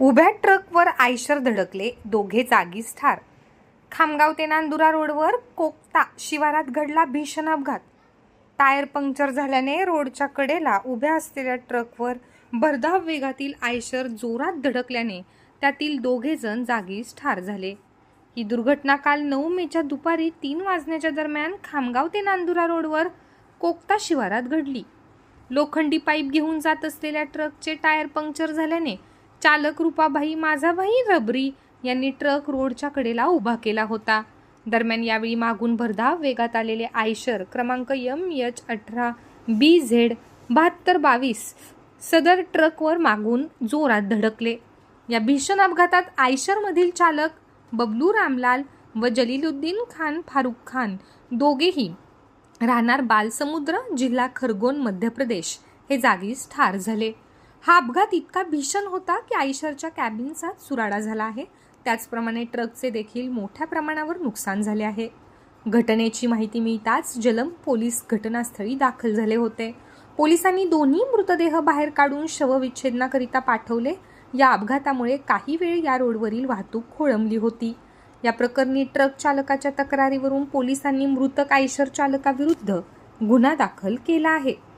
उभ्या ट्रकवर आयशर धडकले दोघे जागीच ठार. खामगाव ते नांदुरा रोडवर कोकता शिवारात घडला भीषण अपघात. टायर पंक्चर झाल्याने रोडच्या कडेला उभ्या असलेल्या ट्रकवर भरधाव वेगातील आयशर जोरात धडकल्याने त्यातील दोघे जण जागीच ठार झाले. ही दुर्घटना काल नऊ मेच्या दुपारी तीन वाजण्याच्या दरम्यान खामगाव ते नांदुरा रोडवर कोकता शिवारात घडली. लोखंडी पाईप घेऊन जात असलेल्या ट्रकचे टायर पंक्चर झाल्याने चालक रुपाबाई माझाबाई रबरी यांनी ट्रक रोडच्या कडेला उभा केला होता. दरम्यान यावेळी मागून भरधाव वेगात आलेले आयशर क्रमांक यम एच अठरा बी झेड बहात्तर बावीस सदर ट्रकवर मागून जोरात धडकले. या भीषण अपघातात आयशरमधील चालक बबलू रामलाल व जलीलुद्दीन खान फारुख खान दोघेही राहणार बालसमुद्र जिल्हा खरगोन मध्य प्रदेश हे जागीच ठार झाले. हा अपघात इतका भीषण होता की आयशरच्या कॅबिनचा चुराडा झाला आहे. त्याचप्रमाणे ट्रकचे देखील मोठ्या प्रमाणावर नुकसान झाले आहे. घटनेची माहिती मिळताच जलम पोलीस घटनास्थळी दाखल झाले होते. पोलिसांनी दोन्ही मृतदेह बाहेर काढून शवविच्छेदनाकरिता पाठवले. या अपघातामुळे काही वेळ या रोडवरील वाहतूक खोळंबली होती. या प्रकरणी ट्रक चालकाच्या तक्रारीवरून पोलिसांनी मृतक आयशर चालकाविरुद्ध गुन्हा दाखल केला आहे.